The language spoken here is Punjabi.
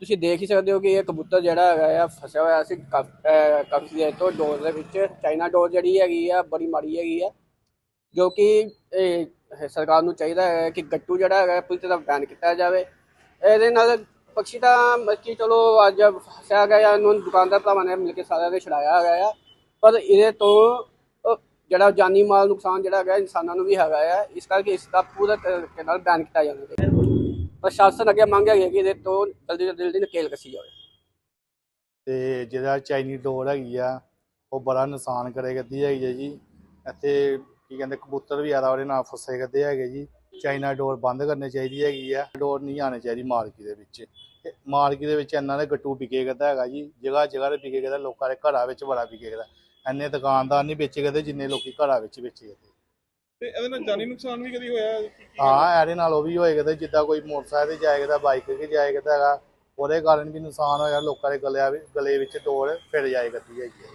ਤੁਸੀਂ ਦੇਖ ਹੀ ਸਕਦੇ ਹੋ ਕਿ ਇਹ ਕਬੂਤਰ ਜਿਹੜਾ ਹੈਗਾ ਆ, ਫਸਿਆ ਹੋਇਆ ਸੀ ਕਾਫ- ਅਹ ਕਾਫੀ ਦੇਰ ਤੋਂ ਡੋਰ ਦੇ ਵਿੱਚ। ਚਾਈਨਾ ਡੋਰ ਜਿਹੜੀ ਹੈਗੀ ਆ, ਬੜੀ ਮਾੜੀ ਹੈਗੀ ਆ, ਜੋ ਕਿ, ਇਹ ਸਰਕਾਰ ਨੂੰ ਚਾਹੀਦਾ ਹੈ ਕਿ ਗੱਟੂ ਜਿਹੜਾ ਹੈਗਾ ਪੂਰੀ ਤਰ੍ਹਾਂ ਬੈਨ ਕੀਤਾ ਜਾਵੇ। ਇਹਦੇ ਨਾਲ ਪਕਸ਼ੀ ਤਾਂ ਮਤਲਬ ਕਿ ਚਲੋ ਅੱਜ ਫਸਿਆ ਗਿਆ ਇਹਨੂੰ ਦੁਕਾਨਦਾਰ ਭਰਾਵਾਂ ਨੇ ਮਿਲ ਕੇ ਸਾਰਿਆਂ ਨੇ ਛੁਡਾਇਆ ਹੈਗਾ ਆ, ਪਰ ਇਹਦੇ ਤੋਂ ਜਿਹੜਾ ਜਾਨੀ ਮਾਲ ਨੁਕਸਾਨ ਜਿਹੜਾ ਹੈਗਾ, ਇਨਸਾਨਾਂ ਨੂੰ ਵੀ ਹੈਗਾ ਆ। ਇਸ ਕਰਕੇ ਇਸ ਦਾ ਪੂਰਾ ਤਰੀਕੇ ਨਾਲ ਬੈਨ ਕੀਤਾ ਜਾਣਾ ਚਾਹੀਦਾ ਪ੍ਰਸ਼ਾਸਨ ਅੱਗੇ ਮੰਗ ਹੈਗੀ ਹੈ ਕਿ ਇਹਦੇ ਤੋਂ ਜਲਦੀ ਤੋਂ ਜਲਦੀ ਨਕੇਲ ਕੱਸੀ ਜਾਵੇ। ਤੇ ਜਿਹੜਾ ਚਾਈਨੀ ਡੋਰ ਹੈਗੀ ਆ, ਉਹ ਬੜਾ ਨੁਕਸਾਨ ਕਰੇ ਕਰਦੀ ਹੈਗੀ ਹੈ ਜੀ। ਇੱਥੇ ਕੀ ਕਹਿੰਦੇ, ਕਬੂਤਰ ਵੀ ਆਰਾ ਉਹਦੇ ਨਾਲ ਫਸੇ ਕਰਦੇ ਹੈਗੇ ਜੀ। ਚਾਈਨਾ ਡੋਰ ਬੰਦ ਕਰਨੀ ਚਾਹੀਦੀ ਹੈਗੀ ਆ, ਡੋਰ ਨਹੀਂ ਆਣੀ ਚਾਹੀਦੀ ਮਾਰਕੀਟ ਦੇ ਵਿੱਚ। ਮਾਰਕੀਟ ਦੇ ਵਿੱਚ ਇੰਨਾ ਦੇ ਗੱਟੂ ਵਿਕੇ ਕਰਦਾ ਹੈਗਾ ਜੀ। ਜਗ੍ਹਾ ਜਗ੍ਹਾ ਤੇ ਵਿਕੇ ਕਰਦਾ, ਲੋਕਾਂ ਦੇ ਘਰਾਂ ਵਿੱਚ ਬੜਾ ਵਿਕੇ ਕਰਦਾ। ਇੰਨੇ ਦੁਕਾਨਦਾਰ ਨਹੀਂ ਵੇਚੇ ਕਰਦੇ ਜਿੰਨੇ ਲੋਕੀ ਘਰਾਂ ਵਿੱਚ ਵੇਚੇ ਕਰਦੇ। ਤੇ ਇਹਦੇ ਨਾਲ ਜਾਨੀ ਨੁਕਸਾਨ ਵੀ ਕਦੀ ਹੋਇਆ? ਹਾਂ, ਇਹਦੇ ਨਾਲ ਉਹ ਵੀ ਹੋਏਗਾ ਤੇ ਜਿੱਦਾਂ ਕੋਈ ਮੋਟਰਸਾਈਕਲ ਤੇ ਜਾਏਗਾ ਬਾਈਕ ਤੇ ਜਾਏਗਾ ਹੈਗਾ। ਉਹਦੇ ਕਾਰਨ ਵੀ ਨੁਕਸਾਨ ਹੋਇਆ, ਲੋਕਾਂ ਦੇ ਗਲਿਆ ਵਿੱਚ, ਗਲੇ ਵਿੱਚ ਡੋਰ ਫਿਰ ਜਾਏ ਕਰਦੀ ਹੈਗੀ ਹੈ